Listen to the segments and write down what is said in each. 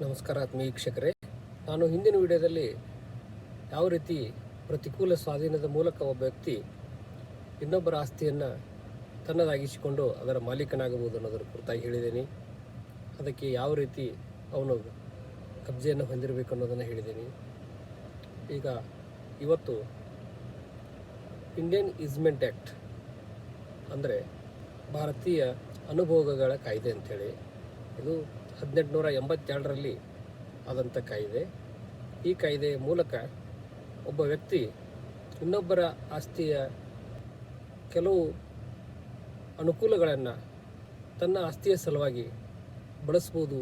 ನಮಸ್ಕಾರ ಆತ್ಮೀಯ ವೀಕ್ಷಕರೇ. ನಾನು ಹಿಂದಿನ ವಿಡಿಯೋದಲ್ಲಿ ಯಾವ ರೀತಿ ಪ್ರತಿಕೂಲ ಸ್ವಾಧೀನದ ಮೂಲಕ ಒಬ್ಬ ವ್ಯಕ್ತಿ ಇನ್ನೊಬ್ಬರ ಆಸ್ತಿಯನ್ನು ತನ್ನದಾಗಿಸಿಕೊಂಡು ಅದರ ಮಾಲೀಕನಾಗಬಹುದು ಅನ್ನೋದರ ಕುರಿತಾಗಿ ಹೇಳಿದ್ದೀನಿ. ಅದಕ್ಕೆ ಯಾವ ರೀತಿ ಅವನು ಕಬ್ಜೆಯನ್ನು ಹೊಂದಿರಬೇಕು ಅನ್ನೋದನ್ನು ಹೇಳಿದ್ದೀನಿ. ಈಗ ಇವತ್ತು ಇಂಡಿಯನ್ ಇಸ್ಮೆಂಟ್ ಆ್ಯಕ್ಟ್ ಅಂದರೆ ಭಾರತೀಯ ಅನುಭೋಗಗಳ ಕಾಯ್ದೆ ಅಂಥೇಳಿ ಇದು ಹದಿನೆಂಟುನೂರ ಎಂಬತ್ತೆರಡರಲ್ಲಿ ಆದಂಥ ಕಾಯಿದೆ. ಈ ಕಾಯ್ದೆಯ ಮೂಲಕ ಒಬ್ಬ ವ್ಯಕ್ತಿ ಇನ್ನೊಬ್ಬರ ಆಸ್ತಿಯ ಕೆಲವು ಅನುಕೂಲಗಳನ್ನು ತನ್ನ ಆಸ್ತಿಯ ಸಲುವಾಗಿ ಬಳಸ್ಬೋದು.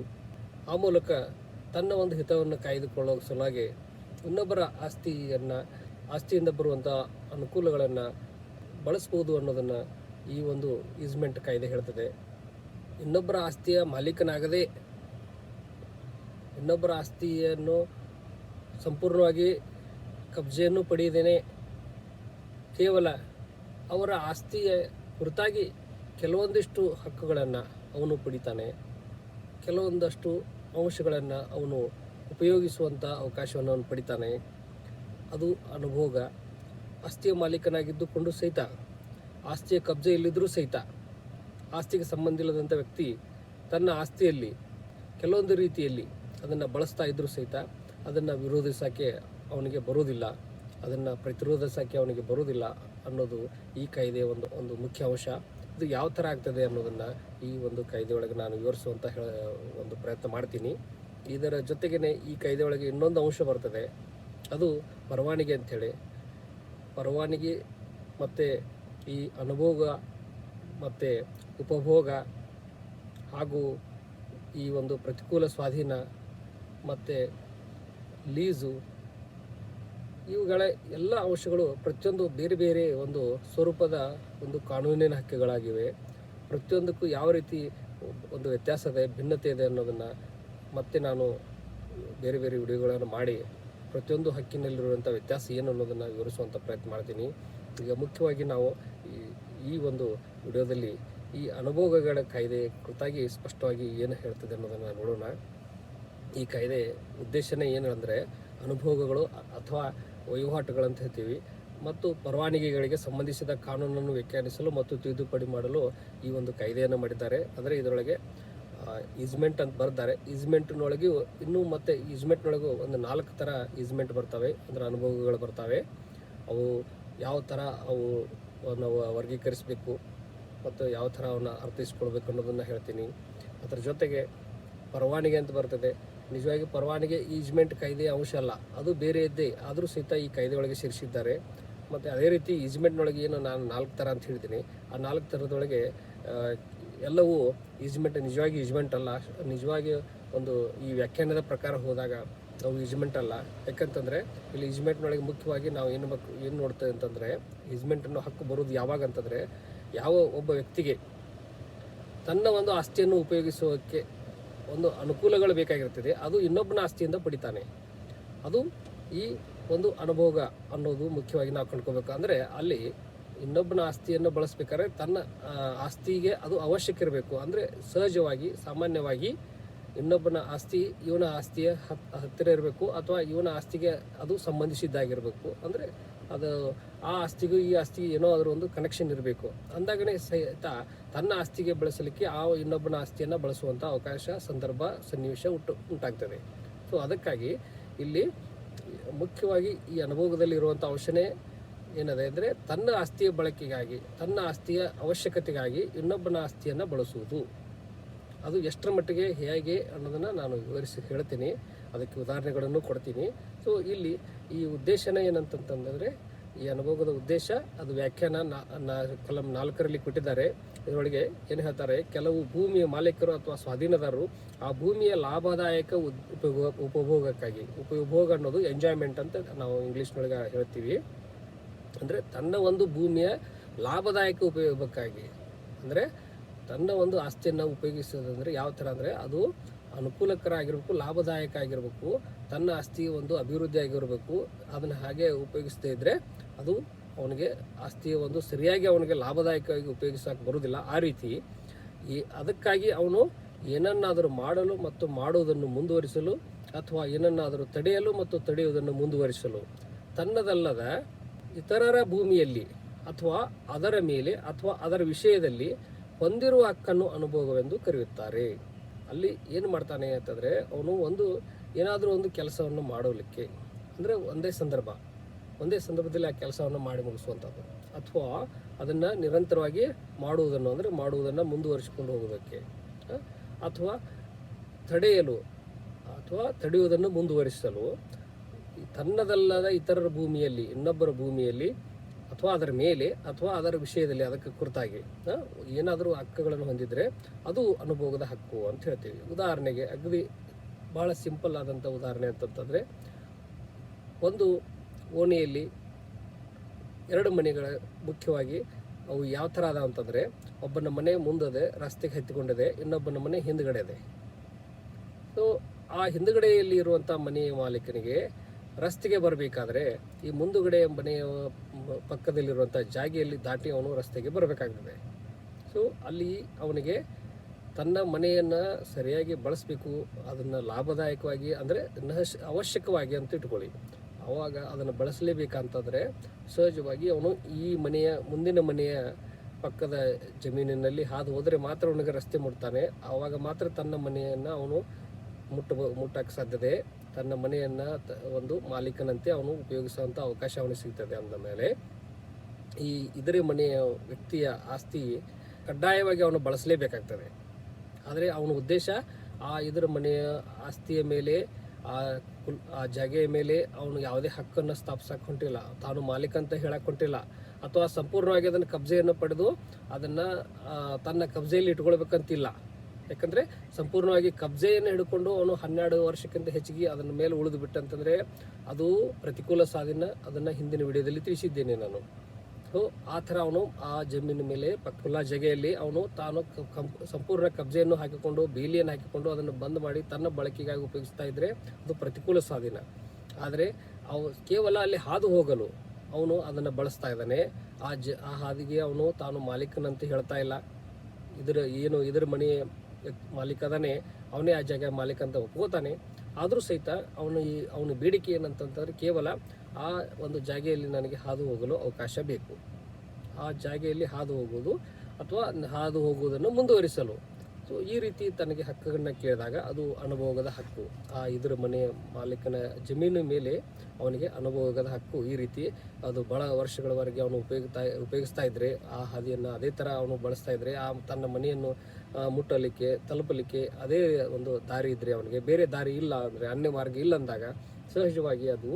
ಆ ಮೂಲಕ ತನ್ನ ಒಂದು ಹಿತವನ್ನು ಕಾಯ್ದುಕೊಳ್ಳೋ ಸಲುವಾಗಿ ಇನ್ನೊಬ್ಬರ ಆಸ್ತಿಯನ್ನು, ಆಸ್ತಿಯಿಂದ ಬರುವಂಥ ಅನುಕೂಲಗಳನ್ನು ಬಳಸ್ಬೋದು ಅನ್ನೋದನ್ನು ಈ ಒಂದು ಈಸ್ಮೆಂಟ್ ಕಾಯ್ದೆ ಹೇಳ್ತದೆ. ಇನ್ನೊಬ್ಬರ ಆಸ್ತಿಯ ಮಾಲೀಕನಾಗದೆ ಇನ್ನೊಬ್ಬರ ಆಸ್ತಿಯನ್ನು ಸಂಪೂರ್ಣವಾಗಿ ಕಬ್ಜೆಯನ್ನು ಪಡೆಯದೇನೆ ಕೇವಲ ಅವರ ಆಸ್ತಿಯ ಕುರಿತಾಗಿ ಕೆಲವೊಂದಿಷ್ಟು ಹಕ್ಕುಗಳನ್ನು ಅವನು ಪಡಿತಾನೆ. ಕೆಲವೊಂದಷ್ಟು ಅಂಶಗಳನ್ನು ಅವನು ಉಪಯೋಗಿಸುವಂಥ ಅವಕಾಶವನ್ನು ಅವನು ಪಡಿತಾನೆ. ಅದು ಅನುಭೋಗ. ಆಸ್ತಿಯ ಮಾಲೀಕನಾಗಿದ್ದುಕೊಂಡು ಸಹಿತ, ಆಸ್ತಿಯ ಕಬ್ಜೆ ಇಲ್ಲಿದ್ದರೂ ಸಹಿತ, ಆಸ್ತಿಗೆ ಸಂಬಂಧಿಲ್ಲದಂಥ ವ್ಯಕ್ತಿ ತನ್ನ ಆಸ್ತಿಯಲ್ಲಿ, ಕೆಲವೊಂದು ರೀತಿಯಲ್ಲಿ ಅದನ್ನು ಬಳಸ್ತಾ ಇದ್ದರೂ ಸಹಿತ ಅದನ್ನು ವಿರೋಧಿಸೋಕ್ಕೆ ಅವನಿಗೆ ಬರೋದಿಲ್ಲ ಅದನ್ನು ಪ್ರತಿರೋಧಿಸೋಕ್ಕೆ ಅವನಿಗೆ ಬರೋದಿಲ್ಲ ಅನ್ನೋದು ಈ ಕಾಯ್ದೆಯ ಒಂದು ಒಂದು ಮುಖ್ಯ ಅಂಶ. ಇದು ಯಾವ ಥರ ಆಗ್ತದೆ ಅನ್ನೋದನ್ನು ಈ ಒಂದು ಕಾಯ್ದೆಯೊಳಗೆ ನಾನು ವಿವರಿಸುವಂತ ಹೇಳ, ಒಂದು ಪ್ರಯತ್ನ ಮಾಡ್ತೀನಿ. ಇದರ ಜೊತೆಗೇ ಈ ಕಾಯ್ದೆಯೊಳಗೆ ಇನ್ನೊಂದು ಅಂಶ ಬರ್ತದೆ. ಅದು ಪರವಾನಿಗೆ ಅಂಥೇಳಿ ಪರವಾನಿಗೆ ಮತ್ತು ಈ ಅನುಭೋಗ ಮತ್ತು ಉಪಭೋಗ ಹಾಗೂ ಈ ಒಂದು ಪ್ರತಿಕೂಲ ಸ್ವಾಧೀನ ಮತ್ತು ಲೀಸು, ಇವುಗಳ ಎಲ್ಲ ಅಂಶಗಳು ಪ್ರತಿಯೊಂದು ಬೇರೆ ಬೇರೆ ಒಂದು ಸ್ವರೂಪದ ಒಂದು ಕಾನೂನಿನ ಹಕ್ಕುಗಳಾಗಿವೆ. ಪ್ರತಿಯೊಂದಕ್ಕೂ ಯಾವ ರೀತಿ ಒಂದು ವ್ಯತ್ಯಾಸ ಇದೆ, ಭಿನ್ನತೆ ಇದೆ ಅನ್ನೋದನ್ನು ಮತ್ತೆ ನಾನು ಬೇರೆ ಬೇರೆ ವಿಡಿಯೋಗಳನ್ನು ಮಾಡಿ ಪ್ರತಿಯೊಂದು ಹಕ್ಕಿನಲ್ಲಿರುವಂಥ ವ್ಯತ್ಯಾಸ ಏನು ಅನ್ನೋದನ್ನು ವಿವರಿಸುವಂಥ ಪ್ರಯತ್ನ ಮಾಡ್ತೀನಿ. ಈಗ ಮುಖ್ಯವಾಗಿ ನಾವು ಈ ಒಂದು ವಿಡಿಯೋದಲ್ಲಿ ಈ ಅನುಭೋಗಗಳ ಕಾಯ್ದೆ ಕುರಿತಾಗಿ ಸ್ಪಷ್ಟವಾಗಿ ಏನು ಹೇಳ್ತದೆ ಅನ್ನೋದನ್ನು ನೋಡೋಣ. ಈ ಕಾಯ್ದೆ ಉದ್ದೇಶನೇ ಏನು ಅಂದರೆ ಅನುಭೋಗಗಳು ಅಥವಾ ವಹಿವಾಟುಗಳಂತ ಹೇಳ್ತೀವಿ. ಮತ್ತು ಪರವಾನಗಿಗಳಿಗೆ ಸಂಬಂಧಿಸಿದ ಕಾನೂನನ್ನು ವ್ಯಾಖ್ಯಾನಿಸಲು ಮತ್ತು ತಿದ್ದುಪಡಿ ಮಾಡಲು ಈ ಒಂದು ಕಾಯ್ದೆಯನ್ನು ಮಾಡಿದ್ದಾರೆ. ಅಂದರೆ ಇದರೊಳಗೆ ಈಸ್ಮೆಂಟ್ ಅಂತ ಬರ್ತಾರೆ. ಈಸ್ಮೆಂಟ್ನೊಳಗೆ ಇನ್ನೂ ಮತ್ತೆ ಈಸ್ಮೆಂಟ್ನೊಳಗೂ ಒಂದು ನಾಲ್ಕು ಥರ ಈಸ್ಮೆಂಟ್ ಬರ್ತವೆ. ಅಂದರೆ ಅನುಭವಗಳು ಬರ್ತವೆ. ಅವು ಯಾವ ಥರ ಅವು ನಾವು ವರ್ಗೀಕರಿಸಬೇಕು ಮತ್ತು ಯಾವ ಥರ ಅವನ್ನ ಅರ್ಥೈಸ್ಕೊಳ್ಬೇಕು ಅನ್ನೋದನ್ನು ಹೇಳ್ತೀನಿ. ಅದರ ಜೊತೆಗೆ ಪರವಾನಿಗೆ ಅಂತ ಬರ್ತದೆ. ನಿಜವಾಗಿ ಪರವಾನಗಿ ಈಜ್ಮೆಂಟ್ ಕಾಯ್ದೆ ಅಂಶ ಅಲ್ಲ. ಅದು ಬೇರೆ ಇದ್ದೇ ಆದರೂ ಸಹಿತ ಈ ಕಾಯ್ದೆ ಒಳಗೆ ಸೇರಿಸಿದ್ದಾರೆ. ಮತ್ತು ಅದೇ ರೀತಿ ಈಜ್ಮೆಂಟ್ನೊಳಗೆ ಏನು ನಾನು ನಾಲ್ಕು ಥರ ಅಂತ ಹೇಳ್ತೀನಿ ಆ ನಾಲ್ಕು ಥರದೊಳಗೆ ಎಲ್ಲವೂ ಈಜ್ಮೆಂಟ್ ನಿಜವಾಗಿ ಈಜ್ಮೆಂಟ್ ಅಲ್ಲ. ನಿಜವಾಗಿ ಒಂದು ಈ ವ್ಯಾಖ್ಯಾನದ ಪ್ರಕಾರ ಹೋದಾಗ ಅವು ಈಜ್ಮೆಂಟ್ ಅಲ್ಲ. ಯಾಕಂತಂದರೆ ಇಲ್ಲಿ ಈಜ್ಮೆಂಟ್ನೊಳಗೆ ಮುಖ್ಯವಾಗಿ ನಾವು ಏನು ಬೇಕು ಏನು ನೋಡ್ತೇವೆ ಅಂತಂದರೆ ಈಜ್ಮೆಂಟನ್ನು ಹಕ್ಕು ಬರೋದು ಯಾವಾಗ ಅಂತಂದರೆ ಯಾವ ಒಬ್ಬ ವ್ಯಕ್ತಿಗೆ ತನ್ನ ಒಂದು ಆಸ್ತಿಯನ್ನು ಉಪಯೋಗಿಸೋಕ್ಕೆ ಒಂದು ಅನುಕೂಲಗಳು ಬೇಕಾಗಿರ್ತದೆ ಅದು ಇನ್ನೊಬ್ಬನ ಆಸ್ತಿಯಿಂದ ಪಡಿತಾನೆ. ಅದು ಈ ಒಂದು ಅನುಭೋಗ ಅನ್ನೋದು ಮುಖ್ಯವಾಗಿ ನಾವು ಕಂಡ್ಕೋಬೇಕು ಅಂದರೆ ಅಲ್ಲಿ ಇನ್ನೊಬ್ಬನ ಆಸ್ತಿಯನ್ನು ಬಳಸ್ಬೇಕಾದ್ರೆ ತನ್ನ ಆಸ್ತಿಗೆ ಅದು ಅವಶ್ಯಕ ಇರಬೇಕು. ಅಂದರೆ ಸಹಜವಾಗಿ, ಸಾಮಾನ್ಯವಾಗಿ ಇನ್ನೊಬ್ಬನ ಆಸ್ತಿ, ಇವನ ಆಸ್ತಿಯ ಹತ್, ಹತ್ತಿರ ಇರಬೇಕು ಅಥವಾ ಇವನ ಆಸ್ತಿಗೆ ಅದು ಸಂಬಂಧಿಸಿದ್ದಾಗಿರಬೇಕು. ಅಂದರೆ ಅದು ಆ ಆಸ್ತಿಗೂ ಈ ಆಸ್ತಿಗೆ ಏನೋ ಅದರ ಒಂದು ಕನೆಕ್ಷನ್ ಇರಬೇಕು. ಅಂದಾಗನೇ ಸಹಿತ ತನ್ನ ಆಸ್ತಿಗೆ ಬಳಸಲಿಕ್ಕೆ ಆ ಇನ್ನೊಬ್ಬನ ಆಸ್ತಿಯನ್ನು ಬಳಸುವಂಥ ಅವಕಾಶ, ಸಂದರ್ಭ, ಸನ್ನಿವೇಶ ಉಂಟು, ಉಂಟಾಗ್ತದೆ. ಸೊ ಅದಕ್ಕಾಗಿ ಇಲ್ಲಿ ಮುಖ್ಯವಾಗಿ ಈ ಅನುಭೋಗದಲ್ಲಿ ಇರುವಂಥ ಅಂಶನೇ ಏನದೆ ಅಂದರೆ ತನ್ನ ಆಸ್ತಿಯ ಬಳಕೆಗಾಗಿ, ತನ್ನ ಆಸ್ತಿಯ ಅವಶ್ಯಕತೆಗಾಗಿ ಇನ್ನೊಬ್ಬನ ಆಸ್ತಿಯನ್ನು ಬಳಸುವುದು. ಅದು ಎಷ್ಟರ ಮಟ್ಟಿಗೆ ಹೇಗೆ ಅನ್ನೋದನ್ನು ನಾನು ವಿವರಿಸಿ ಹೇಳ್ತೀನಿ. ಅದಕ್ಕೆ ಉದಾಹರಣೆಗಳನ್ನು ಕೊಡ್ತೀನಿ. ಸೊ ಇಲ್ಲಿ ಈ ಉದ್ದೇಶನ ಏನಂತಂತಂದರೆ, ಈ ಅನುಭವದ ಉದ್ದೇಶ, ಅದು ವ್ಯಾಖ್ಯಾನ ನಾ- ಕಲಂ ನಾಲ್ಕರಲ್ಲಿ ಕೊಟ್ಟಿದ್ದಾರೆ. ಇದರೊಳಗೆ ಏನು ಹೇಳ್ತಾರೆ, ಕೆಲವು ಭೂಮಿಯ ಮಾಲೀಕರು ಅಥವಾ ಸ್ವಾಧೀನದಾರರು ಆ ಭೂಮಿಯ ಲಾಭದಾಯಕ ಉಪಯೋಗ, ಉಪಭೋಗಕ್ಕಾಗಿ, ಉಪಯೋಗ ಅನ್ನೋದು ಎಂಜಾಯ್ಮೆಂಟ್ ಅಂತ ನಾವು ಇಂಗ್ಲೀಷ್ನೊಳಗೆ ಹೇಳ್ತೀವಿ. ಅಂದರೆ ತನ್ನ ಒಂದು ಭೂಮಿಯ ಲಾಭದಾಯಕ ಉಪಯೋಗಕ್ಕಾಗಿ. ಅಂದರೆ ತನ್ನ ಒಂದು ಆಸ್ತಿಯನ್ನು ಉಪಯೋಗಿಸೋದಂದರೆ ಯಾವ ಥರ ಅಂದರೆ ಅದು ಅನುಕೂಲಕರ ಆಗಿರಬೇಕು ಲಾಭದಾಯಕ ಆಗಿರಬೇಕು ತನ್ನ ಆಸ್ತಿ ಒಂದು ಅಭಿವೃದ್ಧಿ ಆಗಿರಬೇಕು, ಅದನ್ನು ಹಾಗೆ ಉಪಯೋಗಿಸದೇ ಇದ್ದರೆ ಅದು ಅವನಿಗೆ ಆಸ್ತಿಯ ಒಂದು ಸರಿಯಾಗಿ ಅವನಿಗೆ ಲಾಭದಾಯಕವಾಗಿ ಉಪಯೋಗಿಸೋಕೆ ಬರೋದಿಲ್ಲ ಆ ರೀತಿ ಈ ಅದಕ್ಕಾಗಿ ಅವನು ಏನನ್ನಾದರೂ ಮಾಡಲು ಮತ್ತು ಮಾಡುವುದನ್ನು ಮುಂದುವರಿಸಲು ಅಥವಾ ಏನನ್ನಾದರೂ ತಡೆಯಲು ಮತ್ತು ತಡೆಯುವುದನ್ನು ಮುಂದುವರಿಸಲು ತನ್ನದಲ್ಲದ ಇತರರ ಭೂಮಿಯಲ್ಲಿ ಅಥವಾ ಅದರ ಮೇಲೆ ಅಥವಾ ಅದರ ವಿಷಯದಲ್ಲಿ ಹೊಂದಿರುವ ಹಕ್ಕನ್ನು ಅನುಭವವೆಂದು ಕರೆಯುತ್ತಾರೆ. ಅಲ್ಲಿ ಏನು ಮಾಡ್ತಾನೆ ಅಂತಂದರೆ, ಅವನು ಒಂದು ಏನಾದರೂ ಒಂದು ಕೆಲಸವನ್ನು ಮಾಡೋಲಿಕ್ಕೆ, ಅಂದರೆ ಒಂದೇ ಸಂದರ್ಭ, ಒಂದೇ ಸಂದರ್ಭದಲ್ಲಿ ಆ ಕೆಲಸವನ್ನು ಮಾಡಿ ಮುಗಿಸುವಂಥದ್ದು, ಅಥವಾ ಅದನ್ನು ನಿರಂತರವಾಗಿ ಮಾಡುವುದನ್ನು, ಅಂದರೆ ಮಾಡುವುದನ್ನು ಮುಂದುವರಿಸಿಕೊಂಡು ಹೋಗೋದಕ್ಕೆ ಅಥವಾ ತಡೆಯಲು, ಅಥವಾ ತಡೆಯುವುದನ್ನು ಮುಂದುವರಿಸಲು ತನ್ನದಲ್ಲದ ಇತರರ ಭೂಮಿಯಲ್ಲಿ, ಇನ್ನೊಬ್ಬರ ಭೂಮಿಯಲ್ಲಿ ಅಥವಾ ಅದರ ಮೇಲೆ ಅಥವಾ ಅದರ ವಿಷಯದಲ್ಲಿ ಅದಕ್ಕೆ ಕುರಿತಾಗಿ ಏನಾದರೂ ಹಕ್ಕುಗಳನ್ನು ಹೊಂದಿದರೆ ಅದು ಅನುಭೋಗದ ಹಕ್ಕು ಅಂತ ಹೇಳ್ತೀವಿ. ಉದಾಹರಣೆಗೆ ಅಗದಿ ಭಾಳ ಸಿಂಪಲ್ ಆದಂಥ ಉದಾಹರಣೆ ಅಂತಂತಂದರೆ, ಒಂದು ಓಣಿಯಲ್ಲಿ ಎರಡು ಮನೆಗಳ ಮುಖ್ಯವಾಗಿ ಅವು ಯಾವ ಥರ ಅದಾವ ಅಂತಂದರೆ, ಒಬ್ಬನ ಮನೆ ಮುಂದದೆ ರಸ್ತೆಗೆ ಹತ್ತಿಕೊಂಡಿದೆ, ಇನ್ನೊಬ್ಬನ ಮನೆ ಹಿಂದ್ಗಡೆ ಇದೆ ಸೊ ಆ ಹಿಂದ್ಗಡೆಯಲ್ಲಿ ಇರುವಂಥ ಮನೆಯ ಮಾಲೀಕನಿಗೆ ರಸ್ತೆಗೆ ಬರಬೇಕಾದ್ರೆ ಈ ಮುಂದುಗಡೆ ಮನೆಯ ಪಕ್ಕದಲ್ಲಿರುವಂಥ ಜಾಗೆಯಲ್ಲಿ ದಾಟಿ ಅವನು ರಸ್ತೆಗೆ ಬರಬೇಕಾಗ್ತದೆ. ಸೊ ಅಲ್ಲಿ ಅವನಿಗೆ ತನ್ನ ಮನೆಯನ್ನು ಸರಿಯಾಗಿ ಬಳಸಬೇಕು, ಅದನ್ನು ಲಾಭದಾಯಕವಾಗಿ ಅಂದರೆ ನಹಶ್ ಅವಶ್ಯಕವಾಗಿ ಅಂತ ಇಟ್ಕೊಳ್ಳಿ. ಆವಾಗ ಅದನ್ನು ಬಳಸಲೇಬೇಕಂತಂದರೆ ಸಹಜವಾಗಿ ಅವನು ಈ ಮನೆಯ ಮುಂದಿನ ಮನೆಯ ಪಕ್ಕದ ಜಮೀನಿನಲ್ಲಿ ಹಾದು ಹೋದರೆ ಮಾತ್ರ ಅವನಿಗೆ ರಸ್ತೆ ಮುಟ್ತಾನೆ. ಆವಾಗ ಮಾತ್ರ ತನ್ನ ಮನೆಯನ್ನು ಅವನು ಮುಟ್ಟ ಮುಟ್ಟಕ್ಕೆ ಸಾಧ್ಯತೆ. ತನ್ನ ಮನೆಯನ್ನು ಒಂದು ಮಾಲೀಕನಂತೆ ಅವನು ಉಪಯೋಗಿಸುವಂಥ ಅವಕಾಶ ಅವನಿಗೆ ಸಿಗ್ತದೆ ಅಂದ ಮೇಲೆ ಈ ಇದರ ಮನೆಯ ವ್ಯಕ್ತಿಯ ಆಸ್ತಿ ಕಡ್ಡಾಯವಾಗಿ ಅವನು ಬಳಸಲೇಬೇಕಾಗ್ತದೆ. ಆದರೆ ಅವನ ಉದ್ದೇಶ ಆ ಇದರ ಮನೆಯ ಆಸ್ತಿಯ ಮೇಲೆ, ಆ ಕುಲ್, ಆ ಜಾಗೆಯ ಮೇಲೆ ಅವನು ಯಾವುದೇ ಹಕ್ಕನ್ನು ಸ್ಥಾಪಿಸಕ್ಕೆ ಹೊಂಟಿಲ್ಲ. ತಾನು ಮಾಲೀಕ ಅಂತ ಹೇಳಕ್ಕೆ ಹೊಂಟಿಲ್ಲ. ಅಥವಾ ಸಂಪೂರ್ಣವಾಗಿ ಅದನ್ನು ಕಬ್ಜೆಯನ್ನು ಪಡೆದು ಅದನ್ನು ತನ್ನ ಕಬ್ಜೆಯಲ್ಲಿ ಇಟ್ಕೊಳ್ಬೇಕಂತಿಲ್ಲ. ಯಾಕಂದರೆ ಸಂಪೂರ್ಣವಾಗಿ ಕಬ್ಜೆಯನ್ನು ಹಿಡ್ಕೊಂಡು ಅವನು ಹನ್ನೆರಡು ವರ್ಷಕ್ಕಿಂತ ಹೆಚ್ಚಿಗೆ ಅದನ್ನ ಮೇಲೆ ಉಳಿದು ಬಿಟ್ಟಂತಂದರೆ ಅದು ಪ್ರತಿಕೂಲ ಸಾಧನ ಅದನ್ನು ಹಿಂದಿನ ವಿಡಿಯೋದಲ್ಲಿ ತಿಳಿಸಿದ್ದೇನೆ ನಾನು. ಸೊ ಆ ಥರ ಅವನು ಆ ಜಮೀನಿನ ಮೇಲೆ ಪಕ್ಕುಲ್ಲ ಜಗೆಯಲ್ಲಿ ಅವನು ತಾನು ಸಂಪೂರ್ಣ ಕಬ್ಜೆಯನ್ನು ಹಾಕಿಕೊಂಡು, ಬೇಲಿಯನ್ನು ಹಾಕಿಕೊಂಡು ಅದನ್ನು ಬಂದ್ ಮಾಡಿ ತನ್ನ ಬಳಕೆಗಾಗಿ ಉಪಯೋಗಿಸ್ತಾ ಇದ್ರೆ ಅದು ಪ್ರತಿಕೂಲ ಸ್ವಾಧೀನ ಆದರೆ ಅವು ಕೇವಲ ಅಲ್ಲಿ ಹಾದು ಹೋಗಲು ಅವನು ಅದನ್ನು ಬಳಸ್ತಾ ಇದ್ದಾನೆ. ಆ ಜ ಆ ಹಾದಿಗೆ ಅವನು ತಾನು ಮಾಲೀಕನಂತ ಹೇಳ್ತಾ ಇಲ್ಲ. ಇದರ ಏನು, ಇದರ ಮನೆ ಮಾಲೀಕ ಅದಾನೆ ಅವನೇ ಆ ಜಾಗ ಮಾಲೀಕ ಅಂತ ಒಪ್ಕೋತಾನೆ. ಆದರೂ ಸಹಿತ ಅವನು ಈ, ಅವನ ಬೇಡಿಕೆ ಏನಂತಂತಂದರೆ ಕೇವಲ ಆ ಒಂದು ಜಾಗೆಯಲ್ಲಿ ನನಗೆ ಹಾದು ಹೋಗಲು ಅವಕಾಶ ಬೇಕು. ಆ ಜಾಗೆಯಲ್ಲಿ ಹಾದು ಹೋಗೋದು ಅಥವಾ ಹಾದು ಹೋಗುವುದನ್ನು ಮುಂದುವರಿಸಲು. ಸೊ ಈ ರೀತಿ ತನಗೆ ಹಕ್ಕುಗಳನ್ನ ಕೇಳಿದಾಗ ಅದು ಅನುಭೋಗದ ಹಕ್ಕು. ಆ ಇದರ ಮನೆಯ ಮಾಲೀಕನ ಜಮೀನು ಮೇಲೆ ಅವನಿಗೆ ಅನುಭೋಗದ ಹಕ್ಕು. ಈ ರೀತಿ ಅದು ಬಹಳ ವರ್ಷಗಳವರೆಗೆ ಅವನು ಉಪಯೋಗಿಸ್ತಾ ಉಪಯೋಗಿಸ್ತಾ ಇದ್ದರೆ ಆ ಹಾದಿಯನ್ನು ಅದೇ ಥರ ಅವನು ಬಳಸ್ತಾ ಇದ್ದರೆ ಆ ತನ್ನ ಮನೆಯನ್ನು ಮುಟ್ಟಲಿಕ್ಕೆ, ತಲುಪಲಿಕ್ಕೆ ಅದೇ ಒಂದು ದಾರಿ ಇದ್ದರೆ ಅವನಿಗೆ. ಬೇರೆ ದಾರಿ ಇಲ್ಲ ಅಂದರೆ, ಅನ್ಯ ಮಾರ್ಗ ಇಲ್ಲ ಅಂದಾಗ ಸಹಜವಾಗಿ ಅದು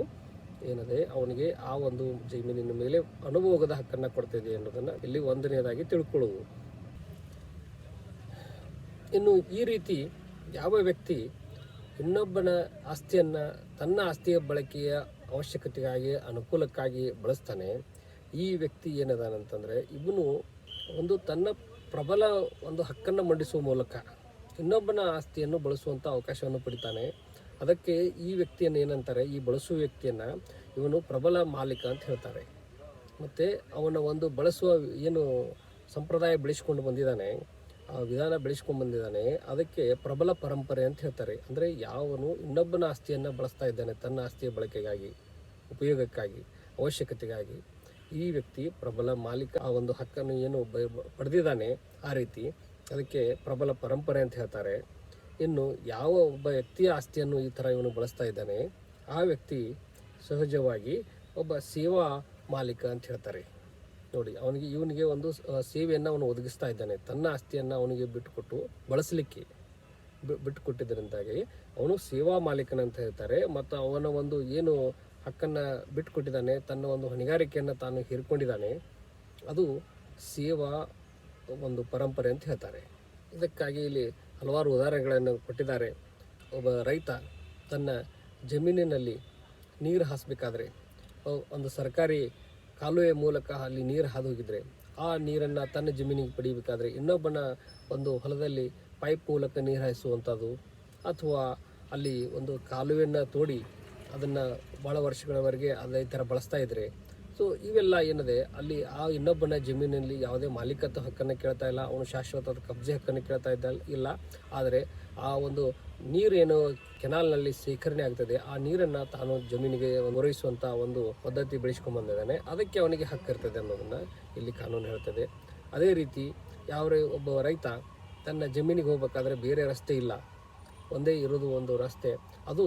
ಏನದೆ, ಅವನಿಗೆ ಆ ಒಂದು ಜಮೀನಿನ ಮೇಲೆ ಅನುಭೋಗದ ಹಕ್ಕನ್ನು ಕೊಡ್ತಿದೆ ಅನ್ನೋದನ್ನು ಇಲ್ಲಿ ಒಂದನೇದಾಗಿ ತಿಳ್ಕೊಳ್ಳುವುದು. ಇನ್ನು ಈ ರೀತಿ ಯಾವ ವ್ಯಕ್ತಿ ಇನ್ನೊಬ್ಬನ ಆಸ್ತಿಯನ್ನು ತನ್ನ ಆಸ್ತಿಯ ಬಳಕೆಯ ಅವಶ್ಯಕತೆಗಾಗಿ, ಅನುಕೂಲಕ್ಕಾಗಿ ಬಳಸ್ತಾನೆ, ಈ ವ್ಯಕ್ತಿ ಏನದಾನಂತಂದರೆ ಇವನು ಒಂದು ತನ್ನ ಪ್ರಬಲ ಒಂದು ಹಕ್ಕನ್ನು ಮಂಡಿಸುವ ಮೂಲಕ ಇನ್ನೊಬ್ಬನ ಆಸ್ತಿಯನ್ನು ಬಳಸುವಂಥ ಅವಕಾಶವನ್ನು ಪಡಿತಾನೆ. ಅದಕ್ಕೆ ಈ ವ್ಯಕ್ತಿಯನ್ನು ಏನಂತಾರೆ? ಈ ಬಳಸುವ ವ್ಯಕ್ತಿಯನ್ನು ಇವನು ಪ್ರಬಲ ಮಾಲೀಕ ಅಂತ ಹೇಳ್ತಾರೆ. ಮತ್ತು ಅವನ ಒಂದು ಬಳಸುವ ಏನು ಸಂಪ್ರದಾಯ ಬೆಳೆಸ್ಕೊಂಡು ಬಂದಿದ್ದಾನೆ. ವಿಧಾನ ಬೆಳೆಸ್ಕೊಂಡು ಬಂದಿದ್ದಾನೆ. ಅದಕ್ಕೆ ಪ್ರಬಲ ಪರಂಪರೆ ಅಂತ ಹೇಳ್ತಾರೆ. ಅಂದರೆ ಯಾವನು ಇನ್ನೊಬ್ಬನ ಆಸ್ತಿಯನ್ನು ಬಳಸ್ತಾ ಇದ್ದಾನೆ ತನ್ನ ಆಸ್ತಿಯ ಬಳಕೆಗಾಗಿ, ಉಪಯೋಗಕ್ಕಾಗಿ, ಅವಶ್ಯಕತೆಗಾಗಿ. ಈ ವ್ಯಕ್ತಿ ಪ್ರಬಲ ಮಾಲೀಕ. ಆ ಒಂದು ಹಕ್ಕನ್ನು ಏನು ಪಡೆದಿದ್ದಾನೆ ಆ ರೀತಿ, ಅದಕ್ಕೆ ಪ್ರಬಲ ಪರಂಪರೆ ಅಂತ ಹೇಳ್ತಾರೆ. ಇನ್ನು ಯಾವ ಒಬ್ಬ ವ್ಯಕ್ತಿಯ ಆಸ್ತಿಯನ್ನು ಈ ಥರ ಇವನು ಬಳಸ್ತಾ ಇದ್ದಾನೆ, ಆ ವ್ಯಕ್ತಿ ಸಹಜವಾಗಿ ಒಬ್ಬ ಸೇವಾ ಮಾಲೀಕ ಅಂತ ಹೇಳ್ತಾರೆ. ನೋಡಿ, ಅವನಿಗೆ ಇವನಿಗೆ ಒಂದು ಸೇವೆಯನ್ನು ಅವನು ಒದಗಿಸ್ತಾ ಇದ್ದಾನೆ. ತನ್ನ ಆಸ್ತಿಯನ್ನು ಅವನಿಗೆ ಬಿಟ್ಟುಕೊಟ್ಟು, ಬಳಸಲಿಕ್ಕೆ ಬಿಟ್ಟುಕೊಟ್ಟಿದ್ದರಿಂದಾಗಿ ಅವನು ಸೇವಾ ಮಾಲೀಕನಂತ ಹೇಳ್ತಾರೆ. ಮತ್ತು ಅವನ ಒಂದು ಏನು ಹಕ್ಕನ್ನು ಬಿಟ್ಟುಕೊಟ್ಟಿದ್ದಾನೆ, ತನ್ನ ಒಂದು ಹೊಣೆಗಾರಿಕೆಯನ್ನು ತಾನು ಹೇರ್ಕೊಂಡಿದ್ದಾನೆ, ಅದು ಸೇವಾ ಒಂದು ಪರಂಪರೆ ಅಂತ ಹೇಳ್ತಾರೆ. ಇದಕ್ಕಾಗಿ ಇಲ್ಲಿ ಹಲವಾರು ಉದಾಹರಣೆಗಳನ್ನು ಕೊಟ್ಟಿದ್ದಾರೆ. ಒಬ್ಬ ರೈತ ತನ್ನ ಜಮೀನಿನಲ್ಲಿ ನೀರು ಹಾಸಬೇಕಾದ್ರೆ ಒಂದು ಸರ್ಕಾರಿ ಕಾಲುವೆ ಮೂಲಕ ಅಲ್ಲಿ ನೀರು ಹಾದು ಹೋಗಿದ್ರೆ ಆ ನೀರನ್ನು ತನ್ನ ಜಮೀನಿಗೆ ಪಡಿಬೇಕಾದ್ರೆ ಇನ್ನೊಬ್ಬನ ಒಂದು ಹೊಲದಲ್ಲಿ ಪೈಪ್ ಮೂಲಕ ನೀರು ಹಾಯಿಸುವಂಥದ್ದು ಅಥವಾ ಅಲ್ಲಿ ಒಂದು ಕಾಲುವೆಯನ್ನು ತೋಡಿ ಅದನ್ನು ಭಾಳ ವರ್ಷಗಳವರೆಗೆ ಅದೇ ಥರ ಬಳಸ್ತಾ ಇದ್ದರೆ ಸೊ ಇವೆಲ್ಲ ಏನಿದೆ, ಅಲ್ಲಿ ಆ ಇನ್ನೊಬ್ಬನ ಜಮೀನಿನಲ್ಲಿ ಯಾವುದೇ ಮಾಲೀಕತ್ವ ಹಕ್ಕನ್ನು ಕೇಳ್ತಾ ಇಲ್ಲ, ಅವನು ಶಾಶ್ವತವಾದ ಕಬ್ಜೆ ಹಕ್ಕನ್ನು ಕೇಳ್ತಾ ಇದ್ದ ಇಲ್ಲ. ಆದರೆ ಆ ಒಂದು ನೀರೇನು ಕೆನಾಲ್ನಲ್ಲಿ ಶೇಖರಣೆ ಆಗ್ತದೆ, ಆ ನೀರನ್ನು ತಾನು ಜಮೀನಿಗೆ ಪೂರೈಸುವಂಥ ಒಂದು ಪದ್ಧತಿ ಬೆಳೆಸ್ಕೊಂಡ್ಬಂದಿದ್ದಾನೆ ಅದಕ್ಕೆ ಅವನಿಗೆ ಹಕ್ಕು ಇರ್ತದೆ ಅನ್ನೋದನ್ನು ಇಲ್ಲಿ ಕಾನೂನು ಹೇಳ್ತದೆ. ಅದೇ ರೀತಿ ಯಾವ ಒಬ್ಬ ರೈತ ತನ್ನ ಜಮೀನಿಗೆ ಹೋಗ್ಬೇಕಾದ್ರೆ ಬೇರೆ ರಸ್ತೆ ಇಲ್ಲ. ಒಂದೇ ಇರೋದು ಒಂದು ರಸ್ತೆ. ಅದು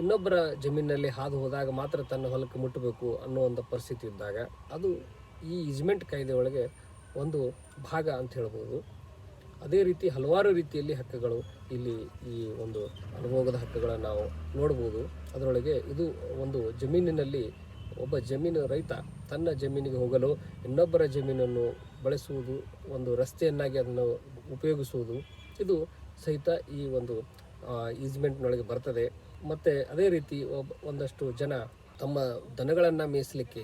ಇನ್ನೊಬ್ಬರ ಜಮೀನಿನಲ್ಲಿ ಹಾದು ಹೋದಾಗ ಮಾತ್ರ ತನ್ನ ಹೊಲಕ್ಕೆ ಮುಟ್ಟಬೇಕು ಅನ್ನೋ ಒಂದು ಪರಿಸ್ಥಿತಿ ಇದ್ದಾಗ ಅದು ಈ ಇಜ್ಮೆಂಟ್ ಕಾಯ್ದೆ ಒಳಗೆ ಒಂದು ಭಾಗ ಅಂತ ಹೇಳ್ಬೋದು. ಅದೇ ರೀತಿ ಹಲವಾರು ರೀತಿಯಲ್ಲಿ ಹಕ್ಕುಗಳು ಇಲ್ಲಿ ಈ ಒಂದು ಅನುಭೋಗದ ಹಕ್ಕುಗಳನ್ನು ನಾವು ನೋಡ್ಬೋದು. ಅದರೊಳಗೆ ಇದು ಒಂದು ಜಮೀನಿನಲ್ಲಿ ಒಬ್ಬ ಜಮೀನು ರೈತ ತನ್ನ ಜಮೀನಿಗೆ ಹೋಗಲು ಇನ್ನೊಬ್ಬರ ಜಮೀನನ್ನು ಬಳಸುವುದು, ಒಂದು ರಸ್ತೆಯನ್ನಾಗಿ ಅದನ್ನು ಉಪಯೋಗಿಸುವುದು, ಇದು ಸಹಿತ ಈ ಒಂದು ಈಜ್ಮೆಂಟ್ನೊಳಗೆ ಬರ್ತದೆ. ಮತ್ತು ಅದೇ ರೀತಿ ಒಂದಷ್ಟು ಜನ ತಮ್ಮ ದನಗಳನ್ನು ಮೇಯಿಸಲಿಕ್ಕೆ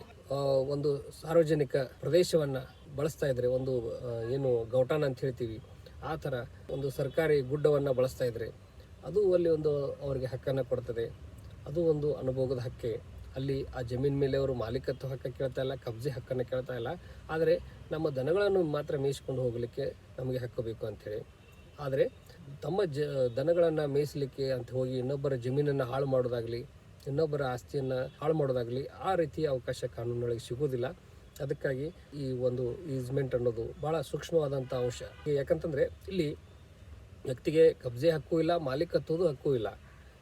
ಒಂದು ಸಾರ್ವಜನಿಕ ಪ್ರದೇಶವನ್ನು ಬಳಸ್ತಾ ಇದ್ದಾರೆ ಒಂದು ಏನು ಗೌಟಾನ್ ಅಂತ ಹೇಳ್ತೀವಿ, ಆ ಥರ ಒಂದು ಸರ್ಕಾರಿ ಗುಡ್ಡವನ್ನು ಬಳಸ್ತಾ ಇದ್ದಾರೆ ಅದು ಅಲ್ಲಿ ಒಂದು ಅವರಿಗೆ ಹಕ್ಕನ್ನು ಕೊಡ್ತದೆ. ಅದು ಒಂದು ಅನುಭೋಗದ ಹಕ್ಕೆ. ಅಲ್ಲಿ ಆ ಜಮೀನ್ ಮೇಲೆ ಅವರು ಮಾಲೀಕತ್ವ ಹಕ್ಕ ಕೇಳ್ತಾ ಇಲ್ಲ, ಕಬ್ಜೆ ಹಕ್ಕನ್ನು ಕೇಳ್ತಾ ಇಲ್ಲ. ಆದರೆ ನಮ್ಮ ದನಗಳನ್ನು ಮಾತ್ರ ಮೇಯಿಸ್ಕೊಂಡು ಹೋಗಲಿಕ್ಕೆ ನಮಗೆ ಹಕ್ಕು ಬೇಕು ಅಂಥೇಳಿ ಆದರೆ ತಮ್ಮ ಜ, ದನಗಳನ್ನು ಮೇಯಿಸಲಿಕ್ಕೆ ಅಂತ ಹೋಗಿ ಇನ್ನೊಬ್ಬರ ಜಮೀನನ್ನು ಹಾಳು ಮಾಡೋದಾಗಲಿ, ಇನ್ನೊಬ್ಬರ ಆಸ್ತಿಯನ್ನು ಹಾಳು ಮಾಡೋದಾಗಲಿ ಆ ರೀತಿಯ ಅವಕಾಶ ಕಾನೂನೊಳಗೆ ಸಿಗೋದಿಲ್ಲ. ಅದಕ್ಕಾಗಿ ಈ ಒಂದು ಈಸ್ಮೆಂಟ್ ಅನ್ನೋದು ಭಾಳ ಸೂಕ್ಷ್ಮವಾದಂಥ ಅಂಶ. ಯಾಕಂತಂದರೆ ಇಲ್ಲಿ ವ್ಯಕ್ತಿಗೆ ಕಬ್ಜೆ ಹಕ್ಕು ಇಲ್ಲ, ಮಾಲೀಕತ್ವದ ಹಕ್ಕು ಇಲ್ಲ.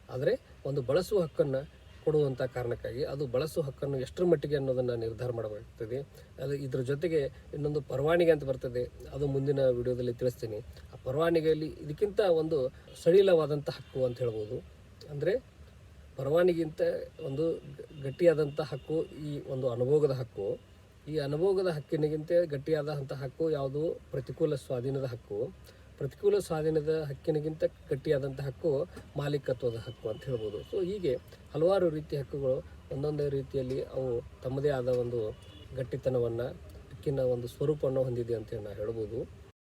ಆದರೆ ಒಂದು ಬಳಸುವ ಹಕ್ಕನ್ನು ಕೊಡುವಂಥ ಕಾರಣಕ್ಕಾಗಿ ಅದು ಬಳಸುವ ಹಕ್ಕನ್ನು ಎಷ್ಟರ ಮಟ್ಟಿಗೆ ಅನ್ನೋದನ್ನು ನಿರ್ಧಾರ ಮಾಡಬೇಕಾಗ್ತದೆ ಅದು ಇದ್ರ ಜೊತೆಗೆ ಇನ್ನೊಂದು ಪರವಾನಿಗೆ ಅಂತ ಬರ್ತದೆ. ಅದು ಮುಂದಿನ ವಿಡಿಯೋದಲ್ಲಿ ತಿಳಿಸ್ತೀನಿ. ಆ ಪರವಾನಿಗೆಯಲ್ಲಿ ಇದಕ್ಕಿಂತ ಒಂದು ಸಡಿಲವಾದಂಥ ಹಕ್ಕು ಅಂತ ಹೇಳ್ಬೋದು. ಅಂದರೆ ಪರವಾನಿಗಿಂತ ಒಂದು ಗಟ್ಟಿಯಾದಂಥ ಹಕ್ಕು, ಈ ಒಂದು ಅನುಭೋಗದ ಹಕ್ಕು. ಈ ಅನುಭೋಗದ ಹಕ್ಕಿನಿಗಿಂತ ಗಟ್ಟಿಯಾದಂಥ ಹಕ್ಕು ಯಾವುದು? ಪ್ರತಿಕೂಲ ಸ್ವಾಧೀನದ ಹಕ್ಕು. ಪ್ರತಿಕೂಲ ಸ್ವಾಧೀನದ ಹಕ್ಕಿನಗಿಂತ ಗಟ್ಟಿಯಾದಂಥ ಹಕ್ಕು ಮಾಲೀಕತ್ವದ ಹಕ್ಕು ಅಂತ ಹೇಳ್ಬೋದು. ಸೊ ಹೀಗೆ ಹಲವಾರು ರೀತಿಯ ಹಕ್ಕುಗಳು ಒಂದೊಂದೇ ರೀತಿಯಲ್ಲಿ ಅವು ತಮ್ಮದೇ ಆದ ಒಂದು ಗಟ್ಟಿತನವನ್ನು, ಹಕ್ಕಿನ ಒಂದು ಸ್ವರೂಪವನ್ನು ಹೊಂದಿದೆ ಅಂತ ನಾವು ಹೇಳ್ಬೋದು.